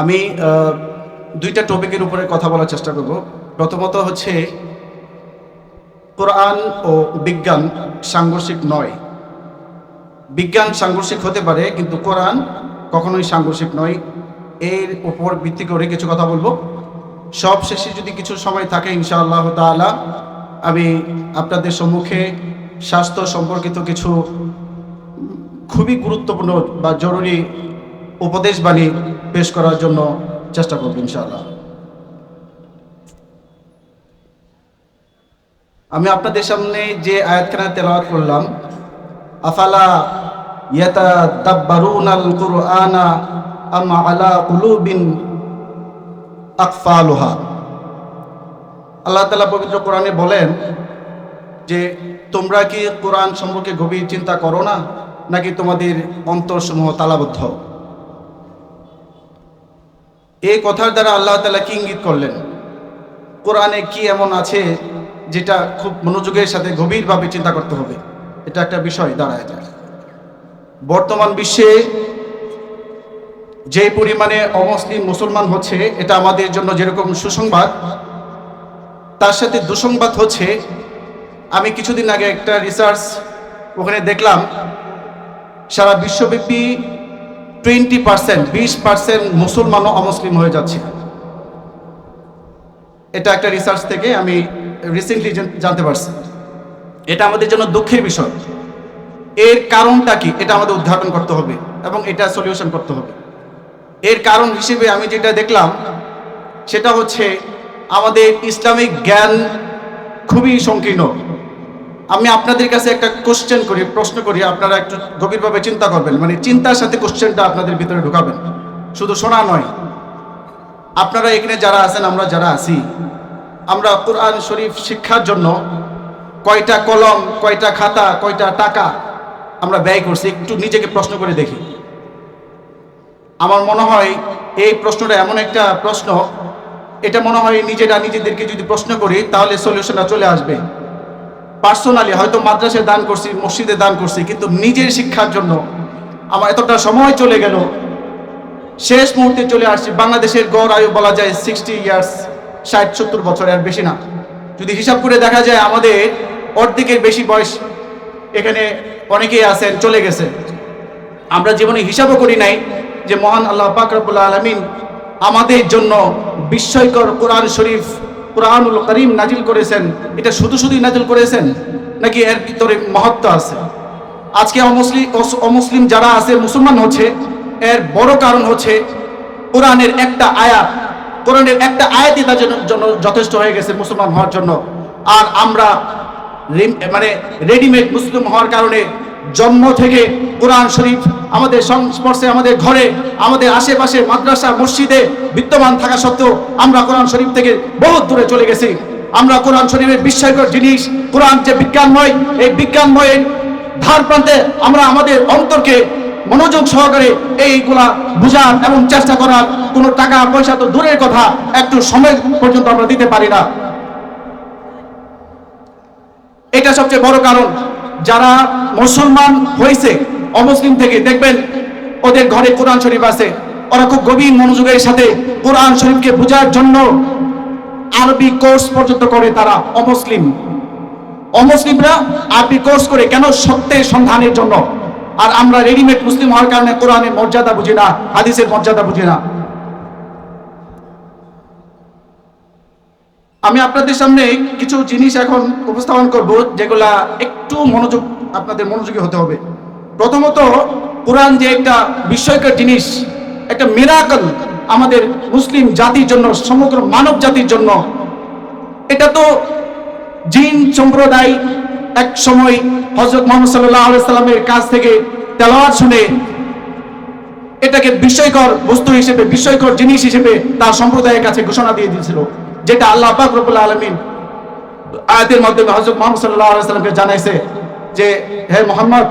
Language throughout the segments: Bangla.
আমি দুইটা টপিকের উপরে কথা বলার চেষ্টা করব। প্রথমত হচ্ছে, কোরআন ও বিজ্ঞান সাংঘর্ষিক নয়। বিজ্ঞান সাংঘর্ষিক হতে পারে, কিন্তু কোরআন কখনোই সাংঘর্ষিক নয়। এর উপর ভিত্তি করে কিছু কথা বলব। সব শেষে যদি কিছু সময় থাকে, ইনশাআল্লাহ তাআলা, আমি আপনাদের সম্মুখে স্বাস্থ্য সম্পর্কিত কিছু খুবই গুরুত্বপূর্ণ বা জরুরি উপদেশ বাণী পেশ করার জন্য চেষ্টা করব ইনশাআল্লাহ। আমি আপনাদের সামনে যে আয়াতখানা তেলাওয়াত করলাম, আফালা ইয়াতা ইয়াতাদাব্বারুনাল কুরআনা আম আলা কুলুবিন আকফালুহা। আল্লাহ তাআলা পবিত্র কোরআনে বলেন যে, তোমরা কি কোরআন সম্পর্কে গভীর চিন্তা করো না, নাকি তোমাদের অন্তরসমূহ তালাবদ্ধ? এই কথার দ্বারা আল্লাহ তালা কি ইঙ্গিত করলেন? কোরআনে কি এমন আছে যেটা খুব মনোযোগের সাথে গভীরভাবে চিন্তা করতে হবে? এটা একটা বিষয় দাঁড়ায় যায় বর্তমান বিশ্বে যে পরিমাণে অমুসলিম মুসলমান হচ্ছে, এটা আমাদের জন্য যেরকম সুসংবাদ, তার সাথে দুসংবাদ হচ্ছে, আমি কিছুদিন আগে একটা রিসার্চ ওখানে দেখলাম, সারা বিশ্বব্যাপী টোয়েন্টি পার্সেন্ট বিশ পার্সেন্ট মুসলমানও অমুসলিম হয়ে যাচ্ছে। এটা একটা রিসার্চ থেকে আমি রিসেন্টলি জানতে পারছি। এটা আমাদের জন্য দুঃখের বিষয়। এর কারণটা কি? এটা আমাদের উদ্ঘাটন করতে হবে এবং এটা সলিউশন করতে হবে। এর কারণ হিসেবে আমি যেটা দেখলাম, সেটা হচ্ছে আমাদের ইসলামিক জ্ঞান খুবই সংকীর্ণ। আমি আপনাদের কাছে একটা কোশ্চেন করি, প্রশ্ন করি, আপনারা একটু গভীরভাবে চিন্তা করবেন। মানে চিন্তার সাথে কোশ্চেনটা আপনাদের ভিতরে ঢুকাবেন। শুধু শোনা নয়, আপনারা এখানে যারা আছেন, আমরা যারা আছি, আমরা কোরআন শরীফ শিক্ষার জন্য কয়টা কলম, কয়টা খাতা, কয়টা টাকা আমরা ব্যয় করছি, একটু নিজেকে প্রশ্ন করে দেখি। আমার মনে হয় এই প্রশ্নটা এমন একটা প্রশ্ন, এটা মনে হয় নিজেরা নিজেদেরকে যদি প্রশ্ন করি, তাহলে সলিউশনটা চলে আসবে। পার্সোনালি হয়তো মাদ্রাসায় দান করছি, মসজিদে দান করছি, কিন্তু নিজের শিক্ষার জন্য আমার এতটা সময় চলে গেল। শেষ মুহূর্তে চলে আসছি, বাংলাদেশের গড় আয়ু বলা যায় সিক্সটি ইয়ার্স ষাট, সত্তর বছর, আর বেশি না। যদি হিসাব করে দেখা যায়, আমাদের অর্ধেকের বেশি বয়স এখানে অনেকেই আছেন, চলে গেছে। আমরা জীবনে হিসাবও করি নাই যে মহান আল্লাহ পাক রব্বুল আলমিন আমাদের জন্য বিস্ময়কর কোরআন শরীফ কোরআনুল করিম নাজিল করেছেন, এটা শুধু শুধুই নাজিল করেছেন, নাকি এর ভিতরে মহত্ব আছে? আজকে অমুসলিম অমুসলিম যারা আছে, মুসলমান হচ্ছে, এর বড় কারণ হচ্ছে কোরআনের একটা আয়াত। কোরআনের একটা আয়াতই তার জন্য- জন্য যথেষ্ট হয়ে গেছে মুসলমান হওয়ার জন্য। আর আমরা মানে রেডিমেড মুসলিম হওয়ার কারণে জন্ম থেকে কোরআন শরীফ আমাদের সংস্পর্শে, আমাদের ঘরে, আমাদের আশেপাশে, মাদ্রাসা, মসজিদে বিদ্যমান থাকা সত্ত্বেও আমরা কোরআন শরীফ থেকে বহুত দূরে চলে গেছি। আমরা কোরআন শরীফের বিস্ময়কর জিনিস, কোরআন যে বিজ্ঞানময় এই বিজ্ঞানময়ের ধার প্রান্তে আমরা আমাদের অন্তরকে মনোযোগ সহকারে এইগুলা বুঝার এবং চেষ্টা করার কোনো টাকা পয়সা তো দূরের কথা, একটু সময় পর্যন্ত আমরা দিতে পারি না। এটা সবচেয়ে বড় কারণ। যারা মুসলমান হয়েছে, অমুসলিম থেকে, দেখবেন ওদের ঘরে কোরআন শরীফ আছে। ওরা খুব গভীর মনোযোগের সাথে কোরআন শরীফকে বোঝার জন্য আরবি কোর্স পর্যন্ত করে তারা অমুসলিম। অমুসলিমরা আরবি কোর্স করে কেন সত্যের সন্ধানের জন্য? আর আমরা রেডিমেড মুসলিম হওয়ার কারণে কোরআনের মর্যাদা বুঝি না, হাদিসের মর্যাদা বুঝি না। আমি আপনাদের সামনে কিছু জিনিস এখন উপস্থাপন করব, যেগুলা একটু মনোযোগ, আপনাদের মনোযোগী হতে হবে। প্রথমত, কোরআন যে একটা বিস্ময়কর জিনিস, একটা মিরাকল আমাদের মুসলিম জাতির জন্য, সমগ্র মানব জাতির জন্য। এটা তো জিন সম্প্রদায় এক সময় হজরত মোহাম্মদ সাল্লাহ সাল্লামের কাছ থেকে তেলাওয়াত শুনে এটাকে বিস্ময়কর বস্তু হিসেবে, বিস্ময়কর জিনিস হিসেবে তার সম্প্রদায়ের কাছে ঘোষণা দিয়ে দিয়েছিল। যেটা আল্লাহ পাক রব্বুল আলমিন আয়াতের মাধ্যমে হজরত মোহাম্মদ সাল্লাহ সাল্লামকে জানাইছে যে, হে মোহাম্মদ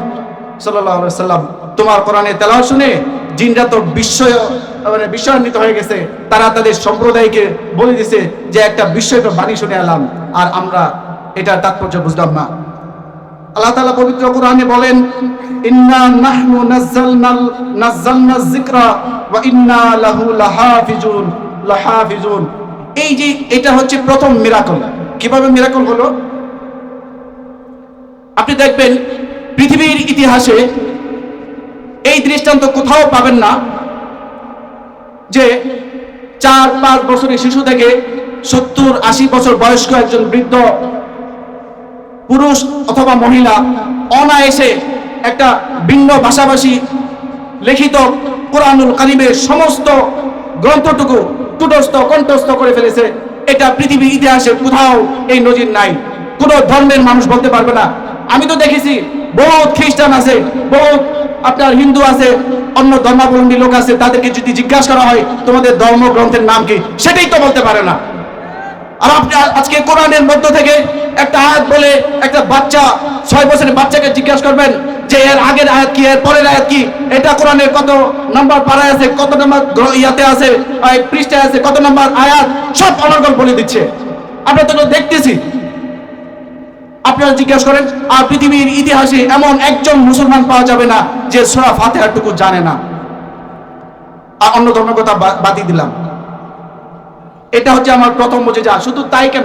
সাল্লাহ সাল্লাম, তোমার কোরআনে তেলাওয়াত শুনে জিনরা তো বিস্ময় মানে বিস্ময়ান্বিত হয়ে গেছে। তারা তাদের সম্প্রদায়কে বলে দিছে যে, একটা বিস্ময়কর বাণী শুনে এলাম, আর আমরা এটার তাৎপর্য বুঝলাম না। আল্লাহ তাআলা পবিত্র কোরআনে বলেন, ইন্না নাহনু নাযালনাল নাযালনা যিকরা, ওয়া ইন্না লাহু লাহাফিজুন লাহাফিজুন। এই যে এটা হচ্ছে প্রথম মিরাকল কীভাবে মিরাকল হলো? আপনি দেখবেন পৃথিবীর ইতিহাসে এই দৃষ্টান্ত কোথাও পাবেন না যে চার পাঁচ বছরের শিশু থেকে সত্তর আশি বছর বয়স্ক একজন বৃদ্ধ পুরুষ অথবা মহিলা অনায়াসে একটা ভিন্ন ভাষাভাষী লিখিত কোরআনুল কারিমের সমস্ত গ্রন্থটুকু টুটস্থ কণ্ঠস্থ করে ফেলেছে। এটা পৃথিবীর ইতিহাসে কোথাও এই নজির নাই। কোনো ধর্মের মানুষ বলতে পারবে না। আমি তো দেখেছি, বহুত খ্রিস্টান আছে, বহুত আপনার হিন্দু আছে, অন্য ধর্মাবলম্বী লোক আছে, তাদেরকে যদি জিজ্ঞাসা করা হয়, তোমাদের ধর্মগ্রন্থের নাম কি? সেটাই তো বলতে পারে না। আর আপনি আজকে কোরআনের মধ্য থেকে একটা আয়াত বলে একটা বাচ্চা, ছয় বছরের বাচ্চাকে জিজ্ঞাসা করবেন যে এর আগের আয়াত কি এর পরের আয়াত কি? এটা কোরআনের কত নাম্বার পাড়ায় আছে কত নাম্বার ইয়াতে আছে পৃষ্ঠায় আছে কত নাম্বার আয়াত? সব অনর্গল বলে দিচ্ছে। আমরা তো দেখতেছি। আপনারা জিজ্ঞাসা করেন আর পৃথিবীর ইতিহাসে এমন একজন মুসলমান পাওয়া যাবে না যে সোরা ফাতেহাটুকু জানে না। আর অন্য ধর্মের কথা বা- বাদই দিলাম। এটা হচ্ছে আমার প্রথম বুঝে যা শুধু তাই কেন?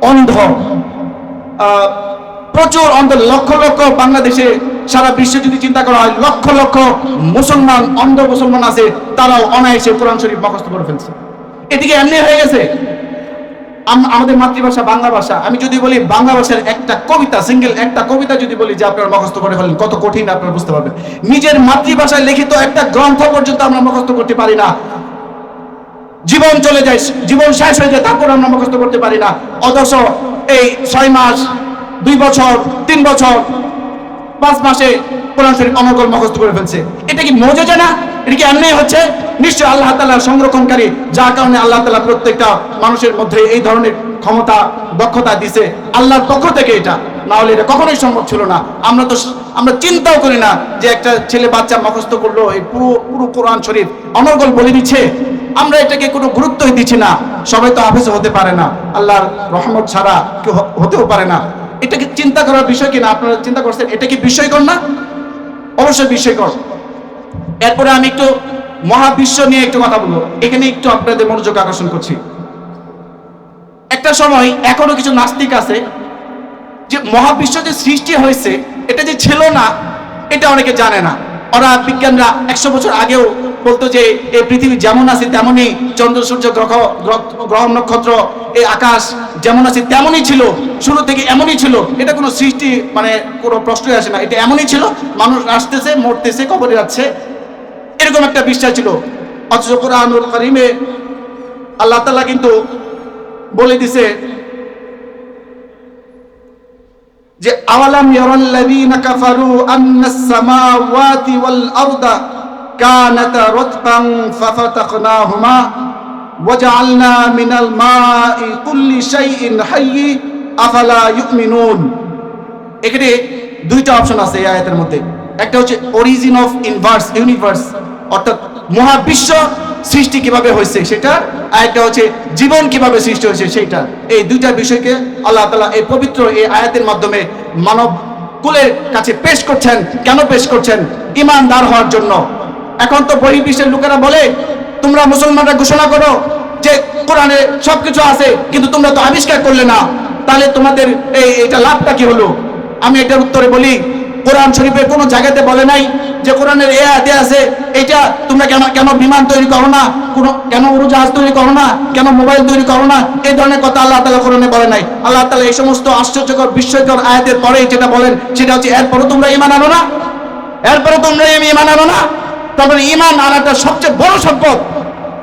অন্ধ। আহ, প্রচুর অন্ধ, লক্ষ লক্ষ বাংলাদেশে সারা বিশ্বে যদি চিন্তা করা হয়, লক্ষ লক্ষ মুসলমান, অন্ধ মুসলমান আছে, তারাও অনায়াসে কোরআন শরীফ মুখস্থ করে ফেলছে। এদিকে এমনি হয়ে গেছে। আম- আমাদের মাতৃভাষা বাংলা ভাষা। আমি যদি বলি বাংলা ভাষার একটা কবিতা সিঙ্গেল একটা কবিতা যদি বলি যে আপনারা মুখস্থ করে ফেলেন, কত কঠিন আপনারা বুঝতে পারবেন। নিজের মাতৃভাষায় লিখিত একটা গ্রন্থ পর্যন্ত আমরা মুখস্থ করতে পারি না। জীবন চলে যায়, জীবন শেষ হয়ে যায়, তারপর আমরা মুখস্থ করতে পারি না। অথচ এই ছয় মাস দুই বছর, তিন বছর, পাঁচ মাসে কোরআন শরীফ অনর্গল মুখস্থ করে ফেলছে। এটা কি মজা না? এটা কি এমনি হচ্ছে? নিশ্চয় আল্লাহ তাআলা সংরক্ষণকারী, যার কারণে আল্লাহ তাআলা প্রত্যেকটা মানুষের মধ্যে এই ধরনের ক্ষমতা, দক্ষতা দিছে। আল্লাহর পক্ষ থেকে এটা। না হলে এটা কখনোই সম্ভব ছিল না। আমরা তো আমরা চিন্তাও করি না যে একটা ছেলে বাচ্চা মুখস্থ করল, এই পুরো পুরো কোরআন শরীফ অনর্গল বলে দিচ্ছে। আমরা এটাকে কোনো গুরুত্বই দিচ্ছি না। সবাই তো হাফেজ হতে পারে না। আল্লাহর রহমত ছাড়া কেউ হতেও পারে না। এটাকে চিন্তা করার বিষয় কিনা আপনারা চিন্তা করছেন, এটা কি বিষয়কর না? অবশ্যই বিষয়কর। এরপরে আমি একটু মহাবিশ্ব নিয়ে একটু কথা বলব। এখানে একটু আপনাদের মনোযোগ আকর্ষণ করছি। একটা সময় এখনও কিছু নাস্তিক আছে, যে মহাবিশ্ব যে সৃষ্টি হয়েছে, এটা যে ছিল না, এটা অনেকে জানে না। ওরা বিজ্ঞানরা একশো বছর আগেও বলতো যে এই পৃথিবী যেমন আছে তেমনই চন্দ্র, সূর্য, গ্রহ, গ্রহ- নক্ষত্র, এই আকাশ যেমন আছে তেমনই ছিল। শুরু থেকে এমনই ছিল। এটা কোনো সৃষ্টি মানে কোনো প্রশ্নই আসে না। এটা এমনই ছিল। মানুষ আসতেছে মরতেছে, কবরে যাচ্ছে। এরকম একটা বিশ্বাস ছিল। অথচ কোরআনুল কারিমে আল্লাহ তালা কিন্তু বলে দিছে যে আওয়ালাম ইয়ারাল্লাযীনা কাফারু আন্নাস সামাওয়াতি ওয়াল আরদা কানাতা রাতকান ফাফাতাকনাহুমা ওয়াজআলনা মিনাল মাই কুল্লি শাইইন হাইয়্যি আফালা ইউমিনুন। এখানে দুইটা অপশন আছে এই আয়াতের মধ্যে। একটা হচ্ছে অরিজিন অফ ইনভার্স ইউনিভার্স অর্থাৎ মহাবিশ্ব সৃষ্টি কীভাবে হয়েছে সেটা, আর একটা হচ্ছে জীবন কীভাবে সৃষ্টি হয়েছে সেইটা। এই দুইটা বিষয়কে আল্লাহ তাআলা এই পবিত্র এই আয়াতের মাধ্যমে মানব কুলের কাছে পেশ করছেন। কেন পেশ করছেন? ইমানদার হওয়ার জন্য। এখন তো বহির্বিশ্বের লোকেরা বলে, তোমরা মুসলমানরা ঘোষণা করো যে কোরআনে সবকিছু আছে, কিন্তু তোমরা তো আবিষ্কার করলে না। তাহলে তোমাদের এই, এটা লাভটা কি হলো? আমি এটার উত্তরে বলি কোরআন শরীফের কোনো জায়গাতে বলে নাই যে কোরআনের এ আয়াতে আছে এটা তোমরা কেন কেন বিমান তৈরি করো না? কোনো, কেন উড়োজাহাজ তৈরি করো না? কেন মোবাইল তৈরি করো না? এই ধরনের কথা আল্লাহ তাআলা কোরআনে বলে নাই। আল্লাহ তাআলা এই সমস্ত আশ্চর্যকর, বিস্ময়কর আয়াতের পরে যেটা বলেন, সেটা হচ্ছে, এরপরও তোমরা ইমান আনো না? এরপরে তোমরা ইমান আনো না? তারপরে ইমান আনাটা সবচেয়ে বড় সম্পদ।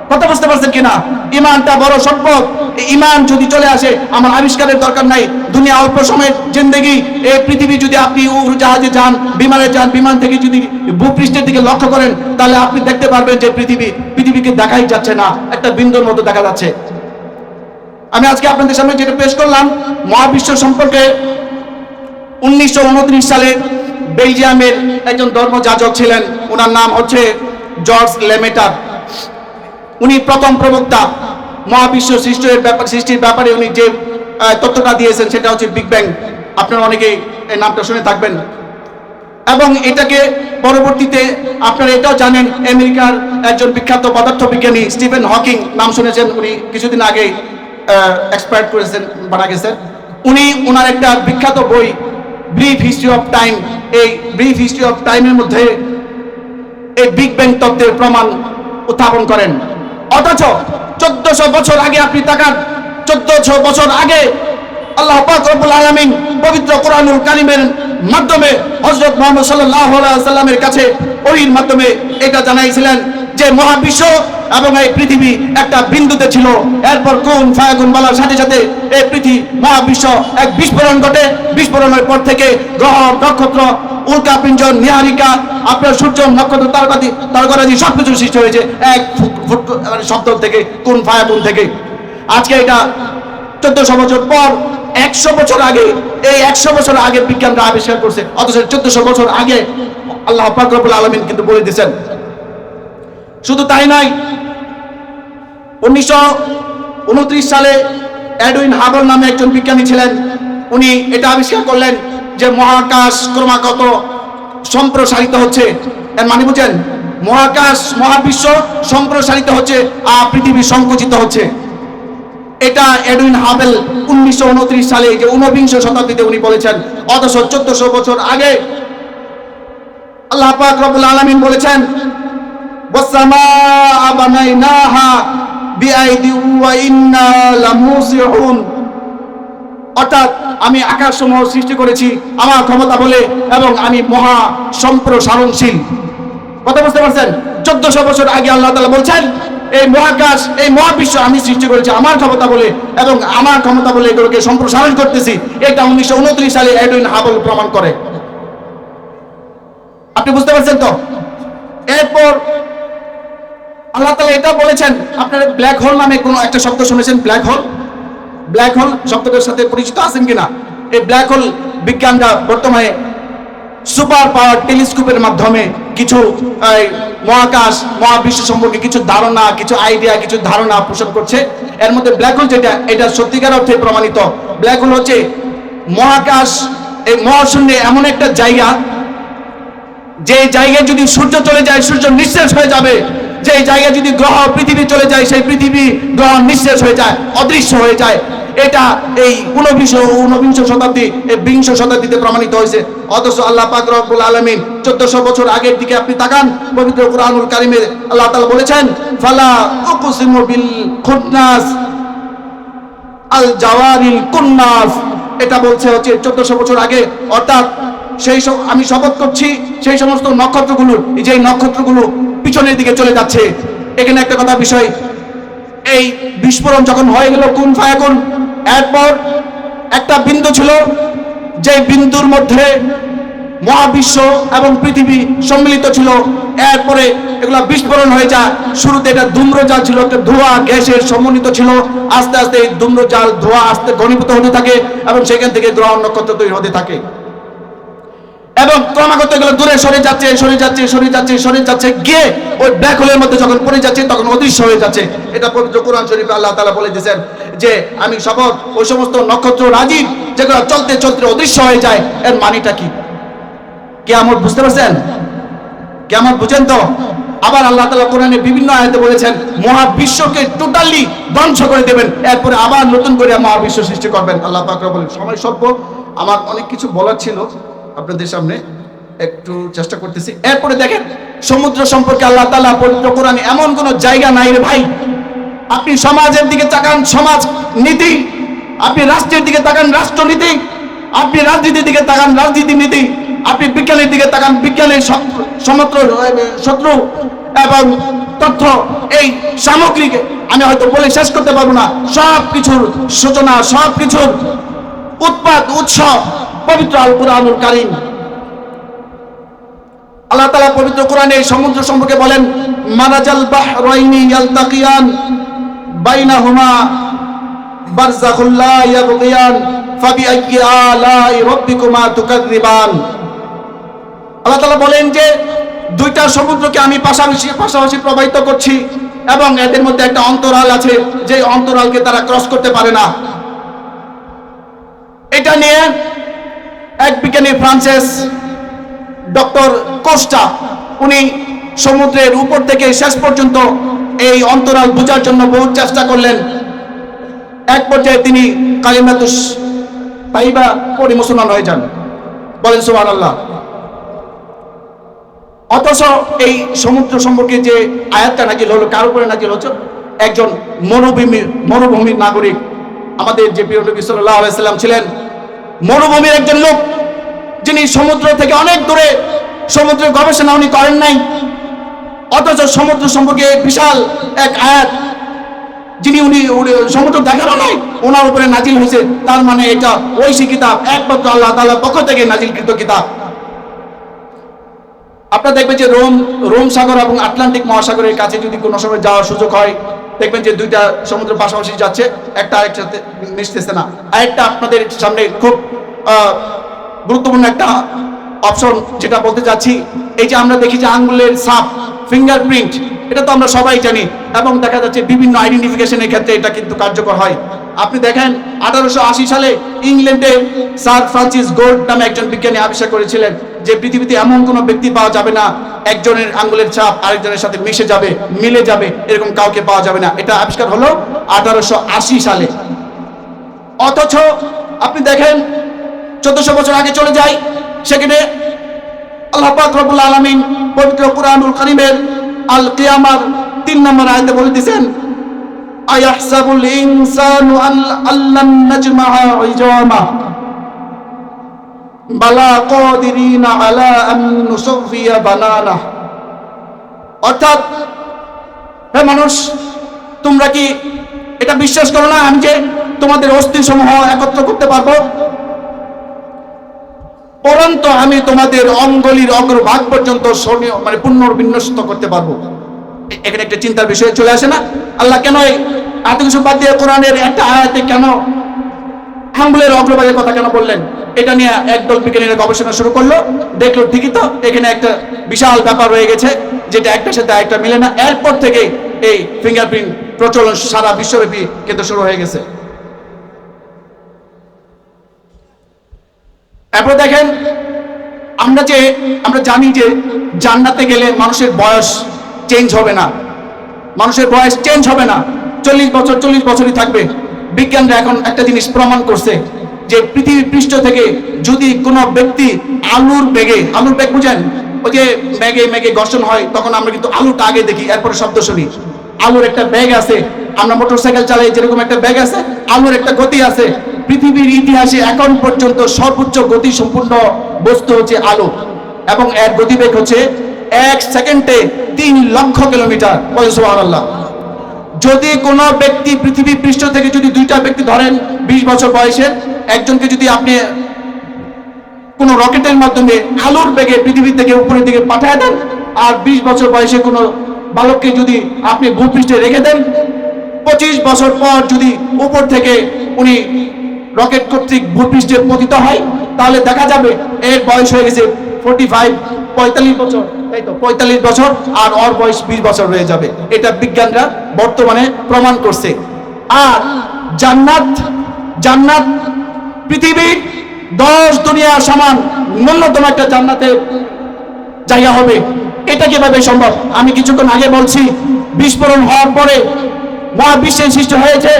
কথা বুঝতে পারছেন কিনা? ইমানটা বড় সম্পদ। ইমান যদি চলে আসে, আমার আবিষ্কারের দরকার নাই। দুনিয়া অল্প সময়ের জিন্দেগি। এই পৃথিবী যদি আপনি জাহাজে যান, বিমানে যান, বিমান থেকে যদি ভূপৃষ্ঠের দিকে লক্ষ্য করেন, তাহলে আপনি দেখতে পারবেন যে পৃথিবী, পৃথিবীকে দেখাই যাচ্ছে না। একটা বিন্দুর মতো দেখা যাচ্ছে। আমি আজকে আপনাদের সামনে যেটা পেশ করলাম, মহাবিশ্ব সম্পর্কে উনিশশো উনত্রিশ সালে বেলজিয়ামের একজন ধর্মযাজক ছিলেন। ওনার নাম হচ্ছে জর্জ লেমেটার। উনি প্রথম প্রবক্তা, মহাবিশ্ব সৃষ্টির ব্যাপার সৃষ্টির ব্যাপারে উনি যে তথ্যটা দিয়েছেন সেটা হচ্ছে বিগ ব্যাং আপনারা অনেকেই এই নামটা শুনে থাকবেন। এবং এটাকে পরবর্তীতে আপনারা এটাও জানেন, আমেরিকার একজন বিখ্যাত পদার্থবিজ্ঞানী স্টিফেন হকিং নাম শুনেছেন, উনি কিছুদিন আগে এক্সপায়ার করেছেন, মারা গেছেন। উনি ওনার একটা বিখ্যাত বই ব্রিফ হিস্ট্রি অফ টাইম এই ব্রিফ হিস্ট্রি অফ টাইমের মধ্যে এই বিগ ব্যাং তত্ত্বের প্রমাণ উত্থাপন করেন। অথচ চোদ্দশো বছর আগে আপনি তাকান, চোদ্দশো বছর আগে আল্লাহ পাকুল আলমিন পবিত্র কোরআনুল কালিমের মাধ্যমে হজরত মোহাম্মদ আলাইহি সাল্লামের কাছে ওহির মাধ্যমে এটা জানাইছিলেন যে মহাবিশ্ব এবং এই পৃথিবী একটা বিন্দুতে ছিল। এরপর কোন ফায়াগুন বলার সাথে সাথে এই পৃথিবী মহাবিশ্ব এক বিস্ফোরণ ঘটে। বিস্ফোরণের পর থেকে গ্রহ, নক্ষত্র, উল্কা, পিঞ্জন, নিহারিকা, আপনার সূর্য, নক্ষত্র, তারকাদি, তারকারাজি সব কিছু সৃষ্টি হয়েছে এক মানে শব্দ থেকে, কোন ফায়াগুন থেকে। আজকে এটা চোদ্দশো বছর পর, একশো বছর আগে, এই একশো বছর আগে বিজ্ঞানরা আবিষ্কার করছে। অথচ চোদ্দশো বছর আগে আল্লাহ পাকরবুল আলমিন কিন্তু বলে দিয়েছেন। শুধু তাই নয় উনিশশো উনত্রিশ সালে এডউইন হাবল নামে একজন বিজ্ঞানী ছিলেন। উনি এটা আবিষ্কার করলেন যে মহাকাশ ক্রমাগত সম্প্রসারিত হচ্ছে। এর মানে বুঝেন, মহাকাশ মহাবিশ্ব সম্প্রসারিত হচ্ছে আর পৃথিবী সংকুচিত হচ্ছে। এটা এডউইন হাবেল উনিশশো উনত্রিশ সালে যে ঊনবিংশ শতাব্দীতে উনি বলেছেন, অথচ চোদ্দশো বছর আগে আল্লাহ পাক রব্বুল আলামিন বলেছেন অর্থাৎ আমি আকাশ সমূহ সৃষ্টি করেছি, আমার ক্ষমতা বলে, এবং আমি মহা সম্প্রসারণশীল। কথা বুঝতে পারছেন? চোদ্দশো বছর আগে আল্লাহ তালা বলছেন, এই মহাকাশ, এই মহাবিশ্ব আমি সৃষ্টি করেছি আমার ক্ষমতা বলে, এবং আমার ক্ষমতা বলে এগুলোকে সম্প্রসারণ করতেছি। এটা উনিশশো উনত্রিশ সালে এডুইন হাবল প্রমাণ করে। আপনি বুঝতে পারছেন তো? এরপর আল্লাহ তালা এটা বলেছেন, আপনারা ব্ল্যাক হোল নামে কোনো একটা শব্দ শুনেছেন ব্ল্যাক হোল ব্ল্যাক হোল শব্দটার সাথে পরিচিত আছেন কিনা? এই ব্ল্যাক হোল বিজ্ঞানরা বর্তমানে সুপার পাওয়ার টেলিস্কোপের মাধ্যমে কিছু মহাকাশ, মহাবিশ্ব সম্পর্কে কিছু ধারণা, কিছু আইডিয়া কিছু ধারণা পোষণ করছে। এর মধ্যে ব্ল্যাক হোল যেটা, এটা সত্যিকার অর্থে প্রমাণিত। ব্ল্যাক হোল হচ্ছে মহাকাশ, এই মহাশূন্যে এমন একটা জায়গা, যে জায়গায় যদি সূর্য চলে যায়, সূর্য নিঃশেষ হয়ে যাবে। যে জায়গায় যদি গ্রহ পৃথিবী চলে যায়, সেই পৃথিবী গ্রহ নিঃশেষ হয়ে যায়, অদৃশ্য হয়ে যায়। এটা এই ঊনবিংশ ঊনবিংশ শতাব্দী, এই বিংশ শতাব্দীতে প্রমাণিত হয়েছে। অথচ আল্লাহ পাক রব্বুল আলামিন চোদ্দশো বছর আগের দিকে আপনি তাকান, পবিত্র কুরআনুল কারিমে আল্লাহ তাআলা বলেছেন, ফালা উকসিমু বিল খুন্নাস আল জাওয়ারিল কুন্নাস। এটা বলছে হচ্ছে চোদ্দশো বছর আগে। অর্থাৎ সেই আমি শপথ করছি, সেই সমস্ত নক্ষত্রগুলো এই যে নক্ষত্রগুলো পিছনের দিকে চলে যাচ্ছে। এখানে একটা কথা বিষয়, এই বিস্ফোরণ যখন হয়ে গেল কোন ফায়াকুন, এরপর একটা বিন্দু ছিল যে বিন্দুর মধ্যে মহাবিশ্ব এবং পৃথিবী সম্মিলিত ছিল। এরপরে এগুলো বিস্ফোরণ হয়ে যায়। শুরুতে এটা ধূম্রজাল ছিল, একটা ধোঁয়া গ্যাসের সমন্বিত ছিল। আস্তে আস্তে এই ধূম্রজাল, ধোঁয়া আস্তে ঘনীভূত হতে থাকে এবং সেখান থেকে গ্রহ নক্ষত্র তৈরি হতে থাকে। এবং ক্রমাগত এগুলো দূরে সরে যাচ্ছে সরে যাচ্ছে সরে যাচ্ছে সরে যাচ্ছে। গিয়ে ওই ব্ল্যাক হোলের মধ্যে যখন পড়ে যাচ্ছে, তখন অদৃশ্য হয়ে যাচ্ছে। এটা পবিত্র কোরআন শরীফে আল্লাহ তাআলা বলে দিয়েছেন যে, আমি শপথ, ওই সমস্ত নক্ষত্র রাজীব যেগুলো চলতে চলতে অদৃশ্য হয়ে যায়, এর মানিটা কি? কেমন বুঝতে পারছেন? কেমন বুঝেন তো? আবার আল্লাহ তালা কোরআনে বিভিন্ন আয়াতে বলেছেন, মহাবিশ্বকে টোটালি ধ্বংস করে দেবেন। এরপরে আবার নতুন করে মহাবিশ্ব সৃষ্টি করবেন। আল্লাহ পাকরা বলেন সময় স্বল্প, আমার অনেক কিছু বলার ছিল। আপনাদের সামনে একটু চেষ্টা করতেছি। এরপরে দেখেন, সমুদ্র সম্পর্কে আল্লাহ তালা পবিত্র কোরআনে এমন কোনো জায়গা নাই রে ভাই। আপনি সমাজের দিকে তাকান, সমাজ নীতি। আপনি রাষ্ট্রের দিকে তাকান, রাষ্ট্রনীতি। আপনি রাজনীতির দিকে তাকান রাজনীতি নীতি। আপনি বিজ্ঞানের দিকে তাকান, বিজ্ঞানের সম- সমত্র শত্রু এবং তথ্য, এই সামগ্রিক। আমি হয়তো বলে শেষ করতে পারব না। সব কিছুর সূচনা সব কিছুর উৎপাদ, উৎসব, পবিত্র আল কুরআনুল কারীম। আল্লাহ তাআলা পবিত্র কোরআনে সমুদ্র সম্পর্কে বলেন মারাজাল বাহরাইনি ইয়ালতাকিয়ান বাইনাহুমা বারযাখুল লা ইয়াবগিয়ান ফাবিআইয়ি আলাই রাব্বিকুমা তুকাযযিবান। আল্লাহ তাআলা বলেন যে, দুইটা সমুদ্রকে আমি পাশাপাশি পাশাপাশি প্রবাহিত করছি এবং এদের মধ্যে একটা অন্তরাল আছে যে অন্তরালকে তারা ক্রস করতে পারে না। এটা নিয়ে এক বিজ্ঞানী ফ্রান্সেস ডক্টর কোস্টা, উনি সমুদ্রের উপর থেকে শেষ পর্যন্ত এই অন্তরাল বোঝার জন্য বহু চেষ্টা করলেন। এক পর্যায়ে তিনি কালিমাতুস তাইবা পড়ে মুসলমান হয়ে যান। বলেন সুবহান আল্লাহ অথচ এই সমুদ্র সম্পর্কে যে আয়াতটা নাজিল হলো, কার উপরে নাজিল হচ্ছে? একজন মরুভূমি, মরুভূমির নাগরিক। আমাদের যে প্রিয় নবী সাল্লাল্লাহু আলাইহি সাল্লাম ছিলেন মরুভূমির একজন লোক, যিনি সমুদ্র থেকে অনেক দূরে সমুদ্রের গবেষণা উনি করেন নাই, অথচ সমুদ্র সম্পর্কে বিশাল এক আয়াত, যিনি উনি সমুদ্র দেখানো নাই, ওনার উপরে নাজিল হয়েছে, তার মানে এটা ঐশী কিতাব, একমাত্র আল্লাহ তাআলার পক্ষ থেকে নাজিলকৃত কিতাব। আপনারা দেখবেন যে রোম রোম সাগর এবং আটলান্টিক মহাসাগরের কাছে যদি কোনো সময় যাওয়ার সুযোগ হয় দেখবেন যে দুইটা সমুদ্র পাশাপাশি যাচ্ছে, একটা আরেকটার সাথে মিশতেছে না। আরেকটা আপনাদের সামনে খুব গুরুত্বপূর্ণ একটা অপশন যেটা বলতে চাচ্ছি, এই যে আমরা দেখি যে আঙ্গুলের ছাপ ফিঙ্গারপ্রিন্ট এটা তো আমরা সবাই জানি, এবং দেখা যাচ্ছে বিভিন্ন আইডেন্টিফিকেশনের ক্ষেত্রে এটা কিন্তু কার্যকর হয়। আপনি দেখেন, আঠারোশো আশি সালে ইংল্যান্ডে স্যার ফ্রান্সিস গোল্ড নামে একজন বিজ্ঞানী আবিষ্কার করেছিলেন। যে পৃথিবীতে এমন কোনো ব্যক্তি পাওয়া যাবে না, একজনের আঙ্গুলের ছাপ আরেকজনের সাথে মিশে যাবে, মিলে যাবে, এরকম কাউকে পাওয়া যাবে না। এটা আবিষ্কার হলো আঠারোশো আশি সালে। অথচ আপনি দেখেন, চোদ্দশো বছর আগে চলে যাই, সেখানে আল্লাহ পাক রব্বুল আলামিন পবিত্র কুরআনুল কারীমের আল কিয়ামার তিন নম্বর আয়াতে বলে দিয়েছেন, আয়াহসাবুল ইনসানু আল- আল্লান নাজমা'a ইজামা। অর্থাৎ, হে মানুষ, তোমরা কি এটা বিশ্বাস করো না আমি যে তোমাদের অস্থি সমূহ একত্র করতে পারব? পরন্ত আমি তোমাদের অঙ্গলির অগ্রভাগ পর্যন্ত মানে পুনর্বিন্যস্ত করতে পারব। এখানে একটা চিন্তার বিষয় চলে আসে না? আল্লাহ কেন এই কিছু বাদ দিয়ে কোরআনের একটা আয়াতে কেন আঙ্গুলের অগ্রভাগের কথা কেন বললেন? এটা নিয়ে একদল বিজ্ঞানীরা গবেষণা শুরু করল। দেখল ঠিকই তো, এখানে একটা বিশাল ব্যাপার রয়ে গেছে, যেটা একটার সাথে একটা মিলে না। এরপর থেকে এই ফিঙ্গারপ্রিন্ট প্রচলন সারা বিশ্বব্যাপী কিন্তু শুরু হয়ে গেছে। এরপর দেখেন, আমরা যে, আমরা জানি যে জান্নাতে গেলে মানুষের বয়স চেঞ্জ হবে না। মানুষের বয়স চেঞ্জ হবে না। চল্লিশ বছর, চল্লিশ বছরই থাকবে। বিজ্ঞানরা এখন একটা জিনিস প্রমাণ করছে যে পৃথিবী পৃষ্ঠ থেকে যদি কোনো ব্যক্তি আলুর বেগে আলুর বেগ বুঝেন, ওই যে মেঘে মেঘে ঘর্ষণ হয়, তখন আমরা কিন্তু আলুটা আগে দেখি, এরপরে শব্দ শুনি। আলুর একটা ব্যাগ আছে, আমরা মোটরসাইকেল চালাই, যেরকম একটা ব্যাগ আছে, আলুর একটা গতি আছে। পৃথিবীর ইতিহাসে এখন পর্যন্ত সর্বোচ্চ গতি সম্পূর্ণ বস্তু হচ্ছে আলো। এবং এর গতিবেগ হচ্ছে এক সেকেন্ডে তিন লক্ষ কিলোমিটার। আল্লাহ যদি কোনো ব্যক্তি পৃথিবী পৃষ্ঠ থেকে যদি দুইটা ব্যক্তি ধরেন বিশ বছর বয়সের, একজনকে যদি আপনি কোনো রকেটের মাধ্যমে আলোর বেগে পৃথিবী থেকে উপরের দিকে পাঠিয়ে দেন, আর বিশ বছর বয়সে কোনো বালককে যদি আপনি ভূপৃষ্ঠে রেখে দেন, পঁচিশ বছর পর যদি উপর থেকে উনি রকেট কর্তৃক ভূপৃষ্ঠে পতিত হয়, তাহলে দেখা যাবে এর বয়স হয়ে গেছে ফোর্টি ফাইভ পঁয়তাল্লিশ বছর। পঁয়তাল্লিশ বছর আর ওর বয়স বিশ বছর হয়ে যাবে। এটা বিজ্ঞানরা বর্তমানে প্রমাণ করছে। আর জান্নাত জান্নাত পৃথিবীর দশ দুনিয়ার সমান ন্যূনতম একটা জান্নাতে জায়গা হবে। এটা কীভাবে সম্ভব? আমি কিছুক্ষণ আগে বলছি, বিস্ফোরণ হওয়ার পরে মহাবিশ্বের সৃষ্টি হয়েছে।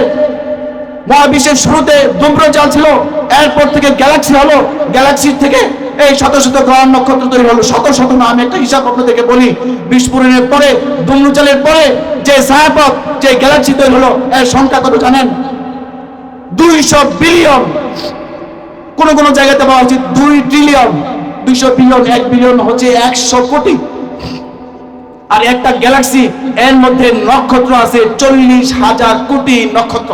মহাবিশ্বের শুরুতে ধূম্রজাল ছিল, এরপর থেকে গ্যালাক্সি হলো। গ্যালাক্সির থেকে এই শত শত গ্রহ নক্ষত্র তৈরি হলো, শত শত না আমি একটা হিসাব আপনাদেরকে বলি, বিস্ফোরণের পরে ধূম্রজালের পরে যে ছায়াপথ, যে গ্যালাক্সি তৈরি হলো, এর সংখ্যা কত জানেন? দুইশো বিলিয়ন। কোন কোন জায়গাতে বলা হচ্ছে দুই ট্রিলিয়ন দুইশো বিলিয়ন, এক বিলিয়ন হচ্ছে একশো কোটি। আর একটা গ্যালাক্সি এর মধ্যে নক্ষত্র আছে চল্লিশ হাজার কোটি নক্ষত্র।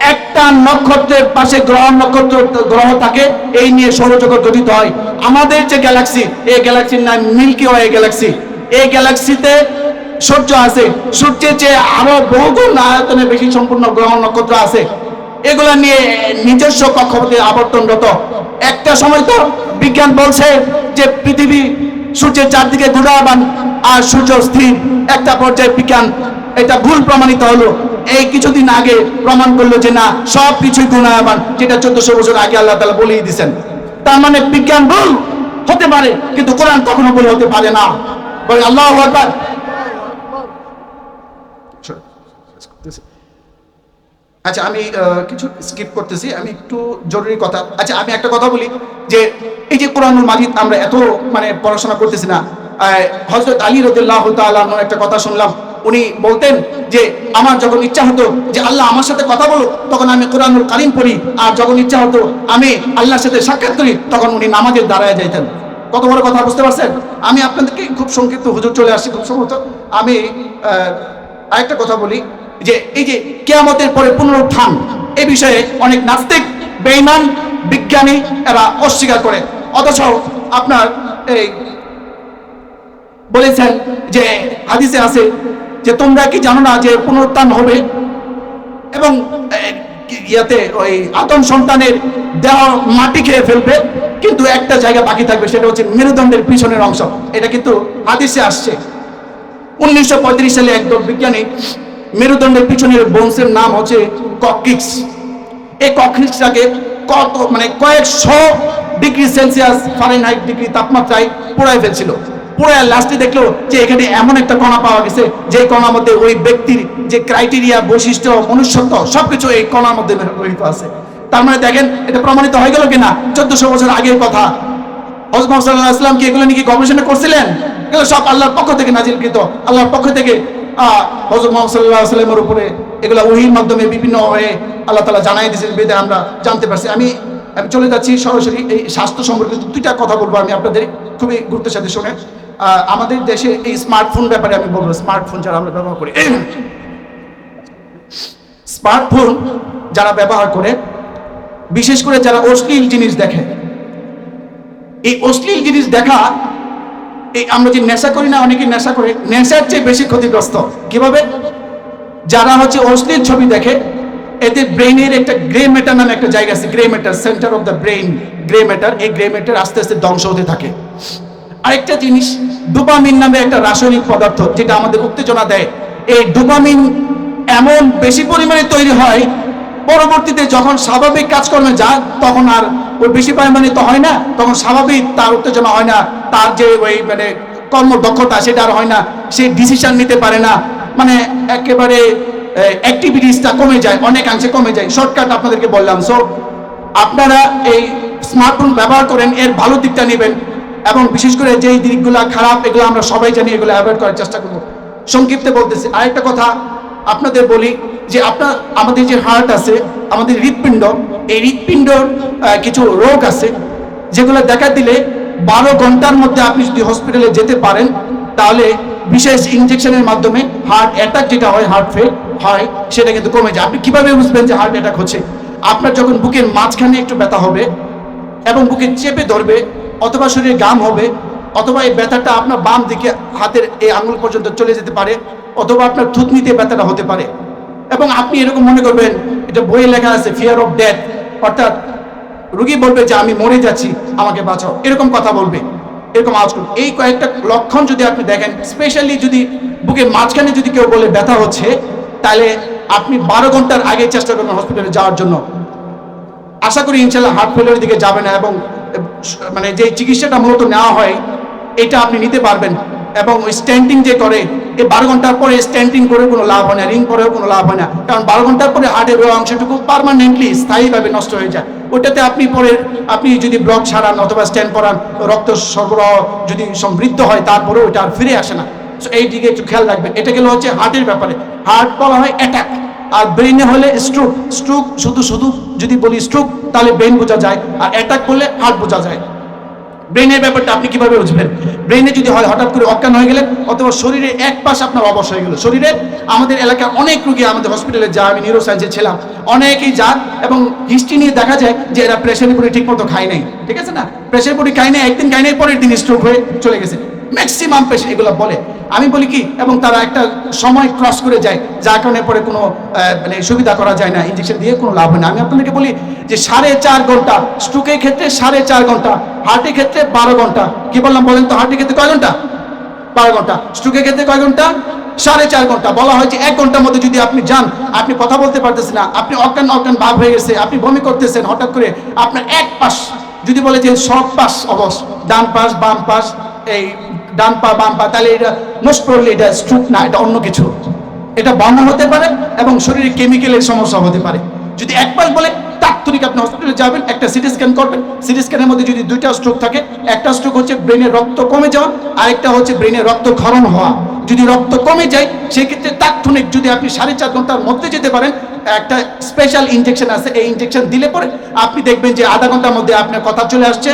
একটা নক্ষত্রের পাশে গ্রহ, নক্ষত্র গ্রহ থাকে, এই নিয়ে সৌরজগৎ গঠিত হয়। আমাদের যে গ্যালাক্সি এই গ্যালাক্সির নাম মিল্কি ওয়ে গ্যালাক্সি এই গ্যালাক্সিতে সূর্য আছে। সূর্যের চেয়ে আরও বহুগুণ আয়তনে বেশি সম্পূর্ণ গ্রহ, নক্ষত্র আছে। এগুলা নিয়ে নিজস্ব কক্ষপথে আবর্তনরত। একটা সময় তো বিজ্ঞান বলছে যে পৃথিবী সূর্যের চারদিকে ঘূর্ণায়মান আর সূর্য স্থির। একটা পর্যায়ে বিজ্ঞান এটা ভুল প্রমাণিত হলো। এই কিছুদিন আগে প্রমাণ করল যে না সব কিছুই গুণায়মান, যেটা চোদ্দশো বছর আগে আল্লাহ তালা বলেই দিছেন। তার মানে বিজ্ঞান ভুল হতে পারে, কিন্তু কোরআন কখনো ভুল হতে পারে না। বলে আল্লাহ আকবার। আচ্ছা আমি কিছু স্কিপ করতেছি, আমি একটু জরুরি কথা। আচ্ছা আমি একটা কথা বলি, যে এই যে কোরআনুল মাজিদ আমরা এত মানে পড়াশোনা করতেছি না হজরত আলী রদুল্লাহ তালার একটা কথা শুনলাম। উনি বলতেন যে, আমার যখন ইচ্ছা হতো যে আল্লাহ আমার সাথে কথা বলো তখন আমি কোরআনুল কারিম পড়ি। আর যখন ইচ্ছা হতো আমি আল্লাহর সাথে সাক্ষাৎ করি, তখন উনি নামাজের দাঁড়ায় যাইতেন। কত বড় কথা, বুঝতে পারছেন? আমি আপনাদেরকে খুব সংক্ষিপ্ত হুজুর চলে আসছি, খুব সম্ভবত আমি আরেকটা কথা বলি, যে এই যে কেয়ামতের পরে পুনরুত্থান, এ বিষয়ে অনেক নাস্তিক, বেঈমান, বিজ্ঞানী, এরা অস্বীকার করে। অথচ আপনার এই বলেছেন যে, হাদিসে আছে যে তোমরা কি জানো না যে পুনরুত্থান হবে? এবং ইয়াতে ওই আতন সন্তানের দেহ মাটি খেয়ে ফেলবে, কিন্তু একটা জায়গা বাকি থাকবে, সেটা হচ্ছে মেরুদণ্ডের পিছনের অংশ। এটা কিন্তু হাদিসে আসছে। উনিশশো পঁয়ত্রিশ সালে একদল বিজ্ঞানী, মেরুদণ্ডের পিছনের বোনসের নাম হচ্ছে ককিক্স এই ককিক্সটাকে কত মানে কয়েকশো ডিগ্রি সেলসিয়াস ফারেনহাইট ডিগ্রি তাপমাত্রায় পোড়ায় ফেলছিল। পোড়ায় লাস্টে দেখল যে এখানে এমন একটা কণা পাওয়া গেছে, যে কণার মধ্যে ওই ব্যক্তির যে ক্রাইটেরিয়া বৈশিষ্ট্য, মনুষ্যত্ব, সবকিছু এই কণার মধ্যে আছে তার মানে দেখেন, এটা প্রমাণিত হয়ে গেল কিনা? চোদ্দশো বছর আগের কথা। কি এগুলো নিয়ে কি গবেষণা করছিলেন? এগুলো সব আল্লাহর পক্ষ থেকে নাজিলকৃত। আল্লাহর পক্ষ থেকে হজরত মোহাম্মদ উপরে এগুলো ওহির মাধ্যমে বিভিন্ন হয়ে আল্লাহ তাআলা জানাই দিয়েছেন, বেদে আমরা জানতে পারছি। আমি আমি চলে যাচ্ছি সরাসরি এই স্বাস্থ্য সম্পর্কিত দুইটা কথা বলব আমি আপনাদের। খুবই গুরুত্বের সাথে শুনে আমাদের দেশে এই স্মার্টফোন ব্যাপারে আমি বলব, স্মার্টফোন যারা আমরা ব্যবহার করি। স্মার্টফোন যারা ব্যবহার করে, বিশেষ করে যারা অশ্লীল জিনিস দেখে, এই অশ্লীল জিনিস দেখা, এই আমরা যে নেশা করি না, অনেকে নেশা করে, নেশার চেয়ে বেশি ক্ষতিগ্রস্ত। কীভাবে? যারা হচ্ছে অশ্লীল ছবি দেখে এতে ব্রেইনের একটা গ্রে ম্যাটার নামে একটা জায়গা আছে, grey matter centre of the brain grey matter, এই গ্রে ম্যাটার আস্তে আস্তে ধ্বংস হতে থাকে। আরেকটা জিনিস, ডোপামিন নামে একটা রাসায়নিক পদার্থ যেটা আমাদের উত্তেজনা দেয়। এই ডোপামিন এমন বেশি পরিমাণে তৈরি হয়, পরবর্তীতে যখন স্বাভাবিক কাজকর্মে যায়, তখন আর ওই বেশি পরিমাণে তো হয় না, তখন স্বাভাবিক তার উত্তেজনা হয় না, তার যে ওই মানে কর্মদক্ষতা সেটা আর হয় না, সে ডিসিশন নিতে পারে না। মানে একেবারে অ্যাক্টিভিটিসটা কমে যায়, অনেকাংশে কমে যায়। শর্টকাট আপনাদেরকে বললাম। সো আপনারা এই স্মার্টফোন ব্যবহার করেন, এর ভালো দিকটা নেবেন। এবং বিশেষ করে যেই দিকগুলো খারাপ, এগুলো আমরা সবাই জানি, এগুলো অ্যাভয়েড করার চেষ্টা করব। সংক্ষিপ্তে বলতেছি, আরেকটা কথা আপনাদের বলি যে আপনার, আমাদের যে হার্ট আছে, আমাদের হৃৎপিণ্ড, এই হৃৎপিণ্ডর কিছু রোগ আছে, যেগুলো দেখা দিলে বারো ঘণ্টার মধ্যে আপনি যদি হসপিটালে যেতে পারেন, তাহলে বিশেষ ইনজেকশনের মাধ্যমে হার্ট অ্যাটাক যেটা হয় হার্ট ফেল হয়, সেটা কিন্তু কমে যায়। আপনি কীভাবে বুঝবেন যে হার্ট অ্যাটাক হচ্ছে? আপনার যখন বুকের মাঝখানে একটু ব্যথা হবে এবং বুকে চেপে ধরবে অথবা শরীরে গাম হবে, অথবা এই ব্যথাটা আপনার বাম দিকে হাতের এই আঙুল পর্যন্ত চলে যেতে পারে, অথবা আপনার থুতনিতে ব্যথাটা হতে পারে। এবং আপনি এরকম মনে করবেন, এটা বইয়ে লেখা আছে ফিয়ার অফ ডেথ অর্থাৎ রুগী বলবে যে, আমি মরে যাচ্ছি, আমাকে বাঁচাও। এরকম কথা বলবে। এরকম আওয়াজ করবে। এই কয়েকটা লক্ষণ যদি আপনি দেখেন, স্পেশালি যদি বুকের মাঝখানে যদি কেউ বলে ব্যথা হচ্ছে, তাহলে আপনি বারো ঘণ্টার আগে চেষ্টা করবেন হসপিটালে যাওয়ার জন্য। আশা করি ইনশাল্লাহ হার্ট ফেলের দিকে যাবে না এবং মানে যে চিকিৎসাটা মূলত নেওয়া হয়, এটা আপনি নিতে পারবেন। এবং স্ট্যান্ডিং যে করে এই বারো ঘণ্টার পরে স্ট্যান্ডিং করে কোনো লাভ হয় না রিং করেও কোনো লাভ হয় না। কারণ বারো ঘণ্টার পরে হার্টের ওই অংশটুকু পারমানেন্টলি স্থায়ীভাবে নষ্ট হয়ে যায়। ওটাতে আপনি পরে, আপনি যদি ব্লক ছাড়ান অথবা স্ট্যান্ড করান রক্ত সরবরাহ যদি সমৃদ্ধ হয় তারপরে ওটা আর ফিরে আসে না। এই দিকে একটু খেয়াল রাখবেন। এটা গেলে হচ্ছে হার্টের ব্যাপারে। হার্ট বলা হয় অ্যাটাক আর ব্রেনে হলে স্ট্রোক স্ট্রোক শুধু শুধু যদি বলি স্ট্রোক তাহলে ব্রেন বোঝা যায় আর অ্যাটাক করলে হার্ট বোঝা যায়। ব্রেনের ব্যাপারটা আপনি কীভাবে বুঝবেন? ব্রেনে যদি হয়, হঠাৎ করে অজ্ঞান হয়ে গেলেন, অথবা শরীরে এক পাশ আপনার অবশ হয়ে গেল। শরীরে আমাদের এলাকার অনেক রুগী আমাদের হসপিটালে যা আমি নিউরো সায়েন্সে ছিলাম। অনেকেই যান এবং হিস্ট্রি নিয়ে দেখা যায় যে এরা প্রেশারের পরে ঠিক মতো খায় নাই। ঠিক আছে না? প্রেশার পরে খায় নাই, একদিন খায় নাই, পরের দিন স্ট্রোক হয়ে চলে গেছে। ম্যাক্সিমাম পেশেন্ট এগুলো বলে। আমি বলি কি, এবং তারা একটা সময় ক্রস করে যায়, যার কারণে পরে কোনো মানে সুবিধা করা যায় না ইঞ্জেকশন দিয়ে কোনো লাভ হয় না। আমি আপনাদেরকে বলি যে সাড়ে চার ঘণ্টা স্ট্রোকের ক্ষেত্রে সাড়ে চার ঘণ্টা হার্টের ক্ষেত্রে বারো ঘণ্টা। কি বললাম বলেন তো হার্টের ক্ষেত্রে কয় ঘণ্টা? বারো ঘণ্টা। স্ট্রোকের ক্ষেত্রে কয় ঘণ্টা? সাড়ে চার ঘণ্টা। বলা হয় যে এক ঘণ্টার মধ্যে যদি আপনি যান, আপনি কথা বলতে পারতেছেন না, আপনি অজ্ঞান অজ্ঞান ভাব হয়ে গেছে, আপনি বমি করতেছেন, হঠাৎ করে আপনার এক পাশ, যদি বলে যে সব পাশ অবশ, ডান পাশ, বাম পাশ এই ডান পা বাম পা তাহলে এটা মোস্ট এটা স্ট্রোক না, এটা অন্য কিছু। এটা বর্ণ হতে পারে এবং শরীরে কেমিক্যালের সমস্যা হতে পারে। যদি এক পাশ বলে তাৎক্ষণিক আপনি হসপিটালে যাবেন, একটা সিটি স্ক্যান করবেন। সিটি স্ক্যানের মধ্যে যদি দুইটা স্ট্রোক থাকে, একটা স্ট্রোক হচ্ছে ব্রেনের রক্ত কমে যাওয়া, আরেকটা হচ্ছে ব্রেনের রক্ত ক্ষরণ হওয়া। যদি রক্ত কমে যায়, সেক্ষেত্রে তাৎক্ষণিক যদি আপনি সাড়ে চার ঘণ্টার মধ্যে যেতে পারেন, একটা স্পেশাল ইনজেকশন আছে, এই ইনজেকশন দিলে পরে আপনি দেখবেন যে আধা ঘণ্টার মধ্যে আপনার কথা চলে আসছে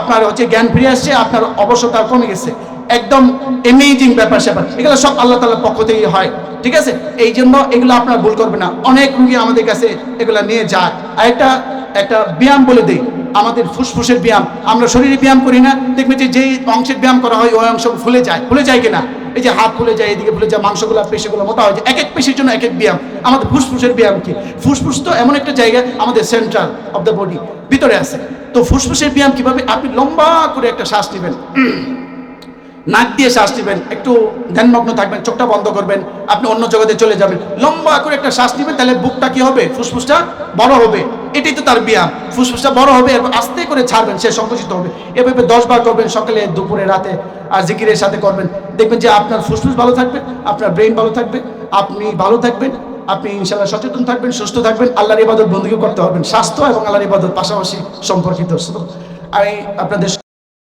আপনার হচ্ছে জ্ঞান ফিরে আসছে, আপনার অবসরটা কমে গেছে। একদম এমেজিং ব্যাপার স্যাপার। এগুলো সব আল্লাহ তালার পক্ষ থেকেই হয়, ঠিক আছে? এই জন্য এগুলো আপনার ভুল করবে না। অনেক রুগী আমাদের কাছে এগুলো নিয়ে যায়। আর একটা একটা ব্যায়াম বলে দেই, আমাদের ফুসফুসের ব্যায়াম। আমরা শরীরে ব্যায়াম করি না, দেখবেন যে যেই অংশের ব্যায়াম করা হয়, ওই অংশ ফুলে যায়। ফুলে যায় কিনা? এই যে হাত ফুলে যায়, এদিকে ফুলে যায়, মাংসগুলো, পেশিগুলো মোটা হয়ে যায়। এক এক পেশির জন্য এক এক ব্যায়াম। আমাদের ফুসফুসের ব্যায়াম কি? ফুসফুস তো এমন একটা জায়গা, আমাদের সেন্ট্রাল অফ দ্য বডি ভিতরে আছে। তো ফুসফুসের ব্যায়াম কীভাবে? আপনি লম্বা করে একটা শ্বাস নেবেন। নাক দিয়ে শ্বাস নেবেন, একটু ধ্যানমগ্ন থাকবেন, চোখটা বন্ধ করবেন, আপনি অন্য জগতে চলে যাবেন। লম্বা করে একটা শ্বাস নেবেন, তাহলে বুকটা কি হবে? ফুসফুসটা বড় হবে। এটাই তো তার ব্যায়াম। ফুসফুসটা বড় হবে, এরপর আস্তে করে ছাড়বেন, সে সংকুচিত হবে। এভাবে দশ বার করবেন, সকালে, দুপুরে, রাতে, আর জিকিরের সাথে করবেন। দেখবেন যে আপনার ফুসফুস ভালো থাকবে, আপনার ব্রেন ভালো থাকবে, আপনি ভালো থাকবেন, আপনি ইনশাল্লাহ সচেতন থাকবেন, সুস্থ থাকবেন, আল্লাহর ইবাদত বন্ধুকে করতে পারবেন। স্বাস্থ্য এবং আল্লাহর ইবাদত পাশাপাশি সম্পর্কিত। আমি আপনাদের